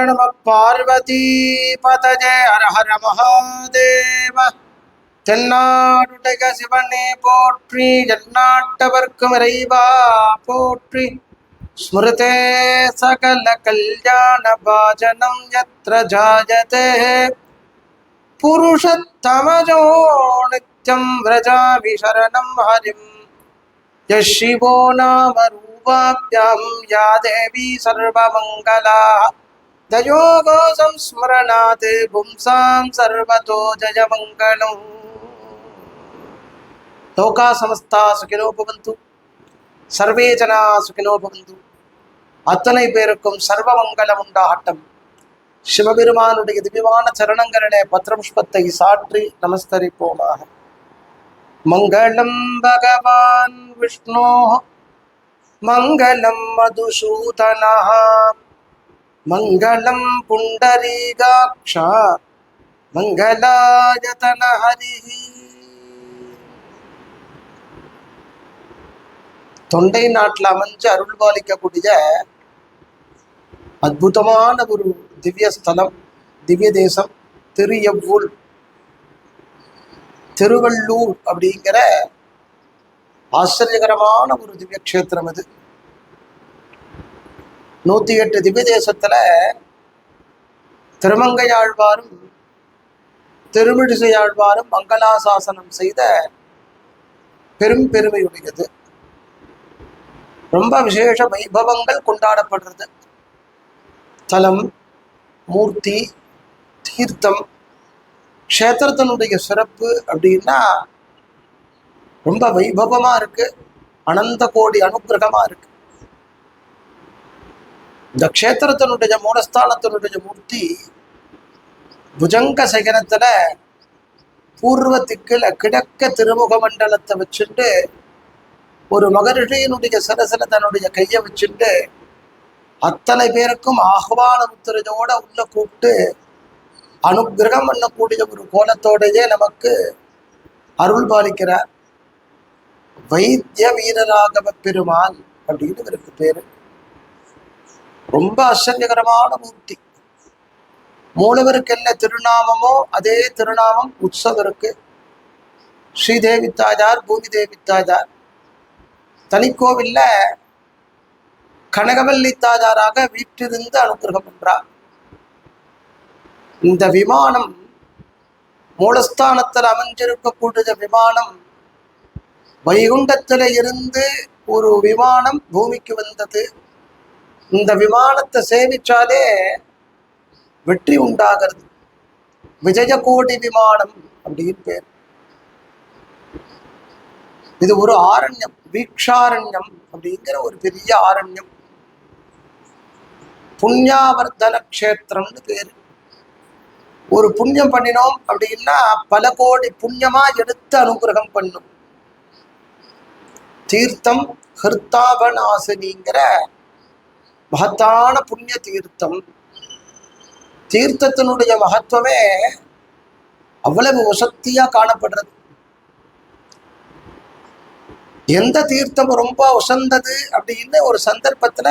நம பார்வதி பதஜே ஹர ஹர மகாதேவ தென்னாடுடைய சிவனே போற்றி எந்நாட்டவர்க்கும் இறைவா போற்றி ஸ்மிருதே சகல கல்யாண பாஜனம் யத்ர ஜாயதே புருஷத்தமஜோ நித்யம் व्रजामि शरणं हरिं यः शिवो नाम रूपाभ्यां या தயோகோ சம்ஸ்மரணாத் பும்சாம் சர்வதோ ஜயமங்கலம் லோகா சமஸ்தா சுகினோ புகந்து சர்வே ஜனா சுகினோ புகந்து அத்தனை பேருக்கும் சர்வமங்கலம் உண்டாகட்டும் சிவபெருமானுடைய திவ்யமான சரணங்களிலே பத்ரபுஷ்பத்தை சாற்றி நமஸ்கரிப்போமாக. மங்களம் பகவான் விஷ்ணோ மங்களம் மதுசூதனா. மங்களம் புண்டரீகாட்சா மங்களாயதன ஹரி தொண்டை நாட்டில் அமைஞ்சு அருள்பாலிக்கக்கூடிய அற்புதமான ஒரு திவ்ய ஸ்தலம் திவ்ய தேசம் திரு திருவள்ளூர் அப்படிங்கிற ஆச்சரியகரமான ஒரு திவ்ய கஷேத்திரம் இது நூத்தி எட்டு திவ்ய தேசத்தில் திருமங்கையாழ்வாரும் திருமிழிசையாழ்வாரும் மங்களாசாசனம் செய்த பெரும் பெருமையுடையது ரொம்ப விசேஷ வைபவங்கள் கொண்டாடப்படுறது. தலம் மூர்த்தி தீர்த்தம் க்ஷேத்திரத்தினுடைய சிறப்பு அப்படின்னா ரொம்ப வைபவமா இருக்கு. அனந்த கோடி அனுகிரகமாக இருக்கு. இந்த க்ஷேத்திரத்தினுடைய மூலஸ்தானத்தினுடைய மூர்த்தி புஜங்க சகனத்துல பூர்வ திக்கில் கிழக்க திருமுக மண்டலத்தை வச்சுட்டு ஒரு மகரிஷியினுடைய சிரசில தன்னுடைய கையை வச்சுட்டு அத்தனை பேருக்கும் ஆஹ்வான முத்திரையோட உள்ள கூப்பிட்டு அனுகிரகம் பண்ணக்கூடிய ஒரு கோலத்தோடையே நமக்கு அருள் பாலிக்கிறார். வைத்திய வீரராகவ பெருமாள் அப்படின்னு இவருக்கு பேரு. ரொம்ப ஆச்சரியகரமான மூர்த்தி. மூலவருக்கு என்ன திருநாமமோ அதே திருநாமம் உற்சவருக்கு. ஸ்ரீதேவி தாஜார் பூமி தேவி தாஜார் தனிக்கோவில்ல கனகவல்லி தாஜாராக வீட்டிலிருந்து அனுகிரகம் பண்றார். இந்த விமானம் மூலஸ்தானத்தில் அமைஞ்சிருக்கக்கூடிய விமானம் வைகுண்டத்தில் இருந்து ஒரு விமானம் பூமிக்கு வந்தது. இந்த விமானத்தை சேவிச்சாலே வெற்றி உண்டாகிறது. விஜயகோடி விமானம் அப்படின்னு பேர். இது ஒரு ஆரண்யம் வீக்ஷாரண்யம் அப்படிங்கிற ஒரு பெரிய ஆரண்யம். புண்ணியாவர்த்தன கஷேத்திரம்னு பேரு. ஒரு புண்ணியம் பண்ணினோம் அப்படின்னா பல கோடி புண்ணியமா எடுத்து அனுகிரகம் பண்ணும். தீர்த்தம் ஹிருத்தாபநாசினிங்கிற மகத்தான புண்ணிய தீர்த்தம். தீர்த்தத்தினுடைய மகத்துவமே அவ்வளவு வசத்தியா காணப்படுறது. எந்த தீர்த்தம் ரொம்ப உசந்தது அப்படின்னு ஒரு சந்தர்ப்பத்துல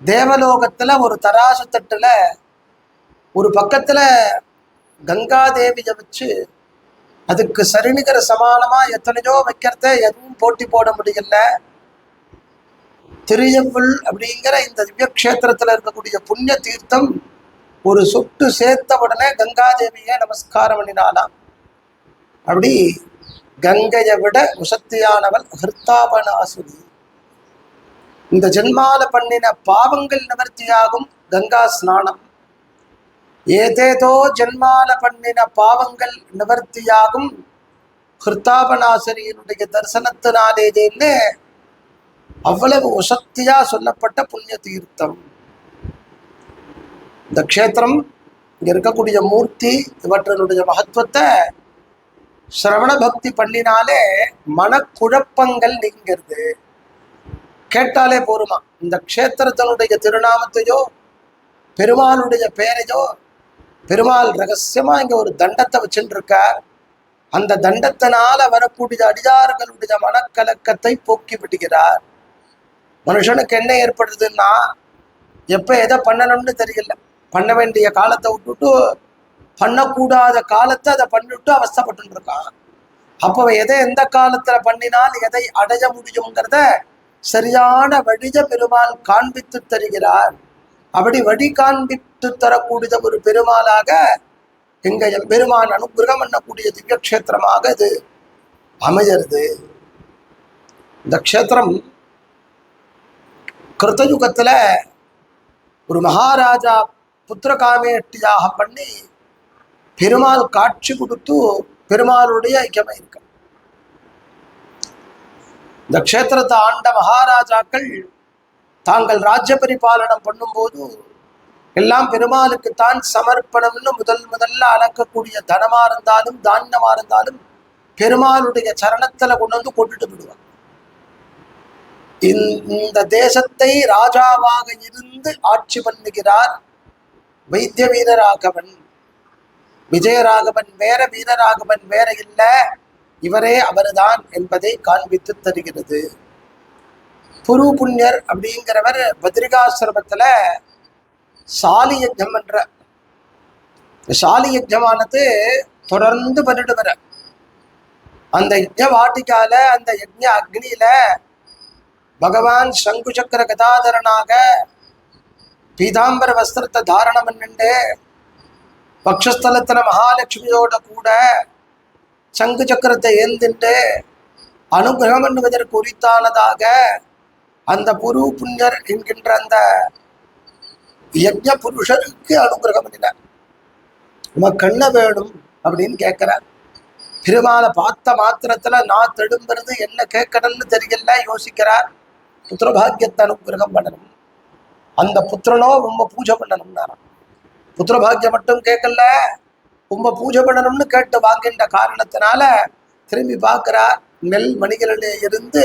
தேவலோகத்துல ஒரு தராசு தட்டுல ஒரு பக்கத்துல கங்காதேவிய வச்சு அதுக்கு சரிநிகர சமானமா எத்தனையோ வைக்கிறத எதுவும் போட்டி போட முடியல. திரியம்புல் அப்படிங்கிற இந்த திவ்யக்ஷேத்திரத்தில் இருக்கக்கூடிய புண்ணிய தீர்த்தம் ஒரு சொட்டு சேர்த்த உடனே கங்காதேவியை நமஸ்காரம் பண்ணினாலாம் அப்படி கங்கையை விட உசத்தியானவள் ஹிருத்தாபனாசுரி. இந்த ஜென்மால பண்ணின பாவங்கள் நிவர்த்தியாகும் கங்கா ஸ்நானம். ஏதேதோ ஜென்மால பண்ணின பாவங்கள் நிவர்த்தியாகும் ஹிருத்தாபனாசரியினுடைய தரிசனத்தினாலேதேன்னு அவ்வளவு உசக்தியா சொல்லப்பட்ட புண்ணிய தீர்த்தம். இந்த க்ஷேத்திரம் இங்க இருக்கக்கூடிய மூர்த்தி இவற்றினுடைய மகத்துவத்தை சிரவண பக்தி பண்ணினாலே மனக்குழப்பங்கள் நீங்கிறது. கேட்டாலே போருமா இந்த க்ஷேத்திரத்தினுடைய திருநாமத்தையோ பெருமாளுடைய பெயரையோ பெருமாள் ரகசியமா இங்க ஒரு தண்டத்தை வச்சுட்டு இருக்கார் அந்த தண்டத்தினால வரக்கூடிய அடியார்களுடைய மனக்கலக்கத்தை போக்கி விடுகிறார். மனுஷனுக்கு என்ன ஏற்படுதுன்னா எப்போ எதை பண்ணணும்னு தெரியல. பண்ண வேண்டிய காலத்தை விட்டுட்டு பண்ணக்கூடாத காலத்தை அதை பண்ணிவிட்டு அவஸ்தைப்பட்டு இருக்கான் அப்போ எதை எந்த காலத்தில் பண்ணினால் எதை அடைய முடியுங்கிறத சரியான வழிய பெருமாள் காண்பித்து தருகிறார். அப்படி வழி காண்பித்து தரக்கூடிய ஒரு பெருமாளாக எங்கள் பெருமான் அனுகிரகம் பண்ணக்கூடிய திவ்யக்ஷேத்திரமாக இது அமைகிறது இந்த க்ஷேத்திரம் கிருத்தயுகத்தில் ஒரு மகாராஜா புத்திரகாமேட்டியாக பண்ணி பெருமாள் காட்சி கொடுத்து பெருமாளுடைய ஐக்கியமாக இருக்க. இந்த க்ஷேத்திரத்தை ஆண்ட மகாராஜாக்கள் தாங்கள் ராஜ்ய பரிபாலனம் பண்ணும்போது எல்லாம் பெருமாளுக்கு தான் சமர்ப்பணம்னு முதல் முதல்ல அளக்கக்கூடிய தனமா இருந்தாலும் தானியமா இருந்தாலும் பெருமாளுடைய சரணத்துல கொண்டு வந்து கொண்டுட்டு விடுவாங்க இந்த தேசத்தை ராஜாவாக இருந்து ஆட்சி பண்ணுகிறார் வைத்திய வீரராகவன் விஜயராகவன் வேற வீரராகவன் வேற இல்ல. இவரே அவர்தான் என்பதை காண்பித்து தருகிறது. புரு புண்ணியர் அப்படிங்கிறவர் பத்ரிகாசிரமத்துல சாலி யஜம் என்ற சாலி யஜமானது தொடர்ந்து பண்ணிட்டு வர அந்த யஜ்ஞ வாட்டிக்கால அந்த யஜ்ஞ அக்னியில பகவான் சங்கு சக்கர கதாதரனாக பீதாம்பர வஸ்திரத்தை தாரணம் பண்ணிண்டு பக்ஷஸ்தலத்தில் மகாலட்சுமியோட கூட சங்கு சக்கரத்தை ஏந்திண்டு அனுகிரகம் பண்ணுவதற்கு உரித்தானதாக அந்த புரு புண்ணியர் என்கின்ற அந்த யஜ்ஞ புருஷருக்கு அனுகிரகம் பண்ணினார். உமக்கு கண்ண வேணும் அப்படின்னு கேட்குறார். பெருமாளை பார்த்த மாத்திரத்தில் நான் தெடும்புறது என்ன கேட்கணும்னு தெரியல யோசிக்கிறார். புத்திரபாகியத்தை அனுகிரகம் பண்ணணும். அந்த புத்திரனோ ரொம்ப பூஜை பண்ணணும்னாராம் புத்திரபாகியம் மட்டும் கேட்கல ரொம்ப பூஜை பண்ணணும்னு கேட்டு வாங்கின்ற காரணத்தினால திரும்பி பார்க்கிறார். நெல் மணிகளிலே இருந்து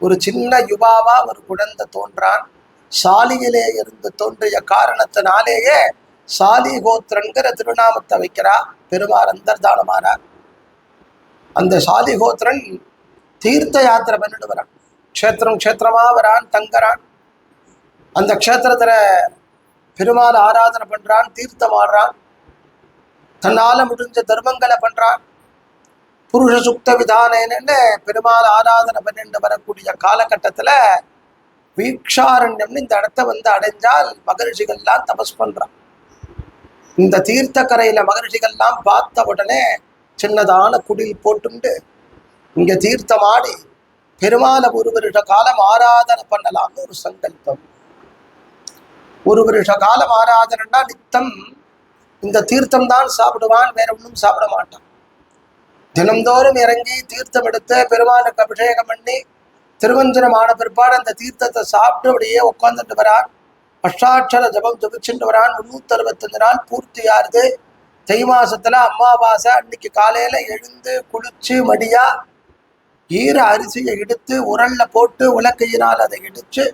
ஒரு சின்ன யுபாவா ஒரு குழந்தை தோன்றான். சாலியிலே இருந்து தோன்றிய காரணத்தினாலேயே சாலி கோத்திரங்கிற திருநாமத்தை வைக்கிறார். பெருமாள் அந்தர்தானமானார். அந்த சாலி கோத்திரன் தீர்த்த யாத்திரை பண்ணிட்டு வரான். க்ஷேத்திரம் க்ஷேத்திரமா வரான் தங்கறான். அந்த க்ஷேத்திரத்தில் பெருமாள் ஆராதனை பண்ணுறான் தீர்த்தம் ஆடுறான். தன்னால் முடிஞ்ச தர்மங்களை பண்ணுறான் புருஷ சுக்த விதானன்னு பெருமாள் ஆராதனை பண்ணிட்டு வரக்கூடிய காலகட்டத்தில் வீக்ஷாரண்யம்னு இந்த இடத்த வந்து அடைஞ்சால் மகரிஷிகள்லாம் தபஸ் பண்ணுறான் இந்த தீர்த்த மகரிஷிகள்லாம் பார்த்த உடனே சின்னதான குடில் போட்டுண்டு இங்க தீர்த்தமாடி பெருமாளை ஒரு வருஷ காலம் ஆராதனை பண்ணலாம்னு ஒரு சங்கல்பம். ஒரு வருஷ காலம் ஆராதனைன்னா நித்தம். இந்த தீர்த்தம் தான் சாப்பிடுவான் வேற ஒன்றும் சாப்பிட மாட்டான். தினந்தோறும் இறங்கி தீர்த்தம் எடுத்து பெருமானுக்கு அபிஷேகம் பண்ணி திருவஞ்சனமான பிற்பாடு அந்த தீர்த்தத்தை சாப்பிட்டு அப்படியே உட்காந்துட்டு வரான். அஷ்டாட்சர ஜபம் ஜபிச்சுட்டு வரான். முன்னூத்தி அறுபத்தஞ்சு நாள் பூர்த்தி ஆறுது தை மாசத்துல அம்மாவாசை அன்னைக்கு காலையில எழுந்து குளிச்சு மடியா ஈர அரிசியை எடுத்து உரல்ல போட்டு உலக்கையினால் அதை இடிச்சு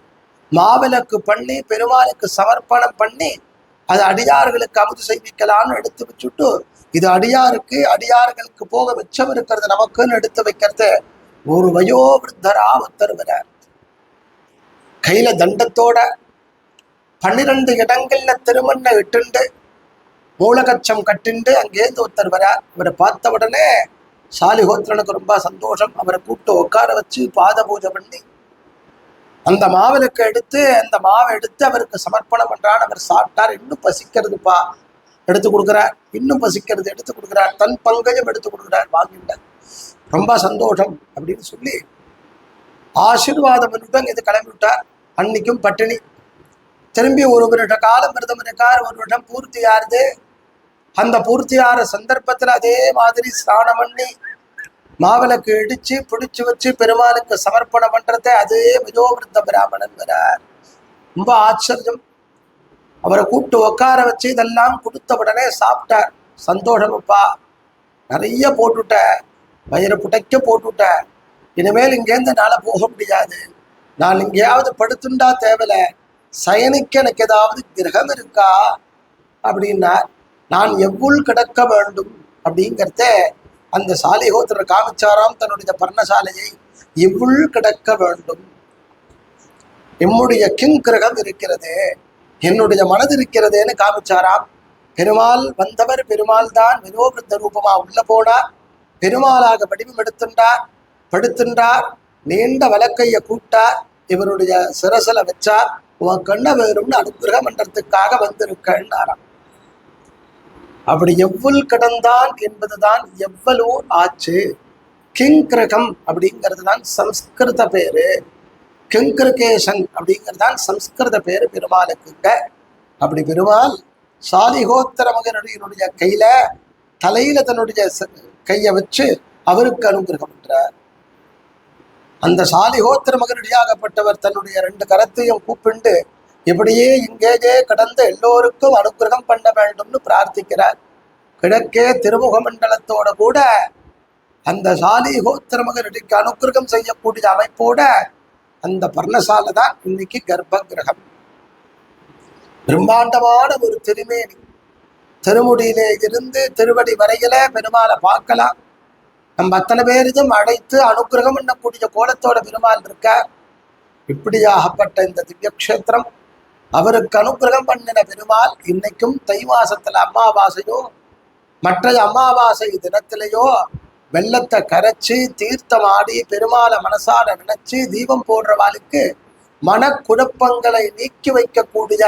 மாவிளக்கு பண்ணி பெருமாளுக்கு சமர்ப்பணம் பண்ணி அது அடியார்களுக்கு அமுது செய்விக்கலாம்னு எடுத்து வச்சுட்டு இது அடியாருக்கு அடியார்களுக்கு போக மிச்சம் இருக்கிறது நமக்குன்னு எடுத்து வைக்கிறது. ஒரு வயோவிருத்தரா ஒருத்தர் கையில தண்டத்தோட பன்னிரண்டு இடங்கள்ல திருமண்ணை இட்டுண்டு மூலகச்சம் கட்டிண்டு அங்கேருந்து ஒருத்தர் வரார். இவரை பார்த்த உடனே சாலிஹோத்திரனுக்கு ரொம்ப சந்தோஷம். அவரை கூப்பிட்டு உட்கார வச்சு பாத பூஜை பண்ணி அந்த மாவிலுக்கு எடுத்து அந்த மாவை எடுத்து அவருக்கு சமர்ப்பணம் பண்றான் அவர் சாப்பிட்டார். இன்னும் பசிக்கிறதுப்பா. எடுத்து கொடுக்குறார். இன்னும் பசிக்கிறது எடுத்து கொடுக்குறார். தன் பங்கையும் எடுத்து கொடுக்குறார். வாங்கிட்டார் ரொம்ப சந்தோஷம் அப்படின்னு சொல்லி ஆசீர்வாதம் பண்ணிட்டு இது கிளம்பி விட்டார் அன்னைக்கும் பட்டினி. திரும்பி ஒரு வருட காலம் விரதம் இருக்கார் ஒரு வருடம் பூர்த்தி ஆறுது அந்த பூர்த்தி சந்தர்ப்பத்தில் அதே மாதிரி ஸ்நானம் பண்ணி மாவிளக்கு இடிச்சு பிடிச்சு வச்சு பெருமாளுக்கு சமர்ப்பணம் பண்றதை அதே மிதோவிருத்த பிராமணன் வரார் ரொம்ப ஆச்சரியம். அவரை கூப்பிட்டு உட்கார வச்சு இதெல்லாம் கொடுத்த உடனே சாப்பிட்டார். சந்தோஷமப்பா. நிறைய போட்டுட்ட. வயிறு புடைக்க போட்டுட்ட. இனிமேல் இங்கேருந்து என்னால் போக முடியாது. நான் எங்கேயாவது படுத்துண்டா தேவல சயனிக்க எனக்கு ஏதாவது கிரகம் இருக்கா? அப்படின்னார். நான் எவ்வளவு கிடக்க வேண்டும் அப்படிங்கிறத அந்த சாலிகோத்திரர் காமிச்சாராம் தன்னுடைய பர்ணசாலையை இவ்வுள் கிடக்க வேண்டும். எம்முடைய கிங் கிரகம் இருக்கிறது என்னுடைய மனது இருக்கிறதேன்னு காமிச்சாராம். பெருமாள் வந்தவர் பெருமாள் தான் வினோபிருத்த ரூபமா உள்ள போனார் பெருமாளாக வடிவம் எடுத்துட்டார் படுத்துட்டார் நீண்ட வழக்கைய கூட்டார் இவருடைய சிரசல வச்சார் உன் கண்ண வேறும்னு அனுகிரக மன்றத்துக்காக வந்திருக்கன்னாராம். அப்படி எவ்வளவு கடந்தான் என்பதுதான் எவ்வளவு ஆச்சு. கிங்கிரகம் அப்படிங்கிறது தான் சம்ஸ்கிருத பேரு. கிங்கிருகேசன் அப்படிங்கிறது தான் சம்ஸ்கிருத பேரு பெருமாளுக்குங்க அப்படி பெருமாள் சாலிகோத்தர மகனுடைய கையில தலையில தன்னுடைய ச- வச்சு அவருக்கு அனுகிரகம் பண்றார். அந்த சாலிகோத்திர மகனடியாகப்பட்டவர் தன்னுடைய ரெண்டு கரத்தையும் கூப்பிண்டு இப்படியே இங்கேயே கடந்து எல்லோருக்கும் அனுகிரகம் பண்ண வேண்டும்னு பிரார்த்திக்கிறார். கிழக்கே திருமுக மண்டலத்தோட கூட அந்த சாலிகோத்திர மகனுக்கு அனுகிரகம் செய்யக்கூடிய அமைப்போட அந்த பர்ணசாலை தான் இன்னைக்கு கர்ப்ப கிரகம் பிரம்மாண்டமான ஒரு திருமேனி. திருமுடியிலே இருந்து திருவடி வரையில பெருமாளை பார்க்கலாம். நம்ம அத்தனை பேரையும் அழைத்து அனுகிரகம் பண்ணக்கூடிய கோலத்தோட பெருமாள் இருக்கார். இப்படியாகப்பட்ட இந்த திவ்யக்ஷேத்திரம் அவருக்கு அனுகிரகம் பண்ணின பெருமாள் இன்னைக்கும் தை மாசத்துல அமாவாசையோ மற்ற அமாவாசை தினத்திலேயோ வெள்ளத்தை கரைச்சி தீர்த்தமாடி பெருமாளை மனசால நினைச்சு தீபம் போடுறவாளுக்கு மனக்குழப்பங்களை நீக்கி வைக்கக்கூடிய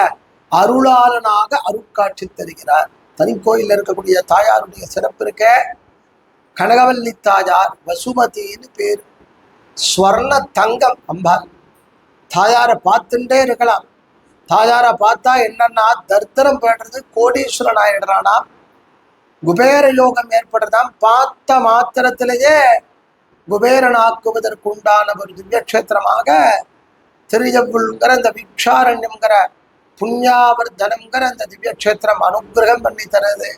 அருளாளனாக அருட்காட்சி தருகிறார். தனிக்கோயில்ல இருக்கக்கூடிய தாயாருடைய சிறப்பு இருக்க கனகவல்லி தாயார் வசுமதின்னு பேர். ஸ்வர்ண தங்கம் அம்பாள். தாயாரை பார்த்துட்டே இருக்கலாம். தாயாரை பார்த்தா என்னன்னா தர்த்தரம் போயிடுறது கோடீஸ்வரன் ஆயிடுறானா குபேர யோகம் ஏற்படுறதாம். பார்த்த மாத்திரத்திலேயே குபேரனாக்குவதற்கு உண்டான ஒரு திவ்யக்ஷேத்திரமாக திருஜப்புள்ங்கிற இந்த விக்ஷாரண்யம்ங்கிற புண்ணியாவர்தனம்ங்கிற அந்த திவ்யக்ஷேத்திரம் அனுகிரகம் பண்ணி தருது.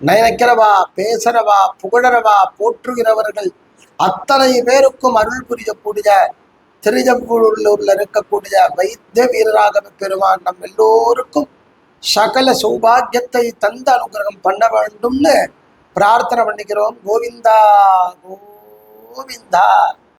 நினைக்கிறவா பேசுறவா புகழறவா போற்றுகிறவர்கள் அத்தனை பேருக்கும் அருள் புரியக்கூடிய திருஜம்பூரில் இருக்கக்கூடிய வைத்திய வீரராகவ பெருமான் நம் எல்லோருக்கும் சகல சௌபாகியத்தை தந்த அனுகிரகம் பண்ண வேண்டும்னு பிரார்த்தனை பண்ணிக்கிறோம். கோவிந்தா கோவிந்தா.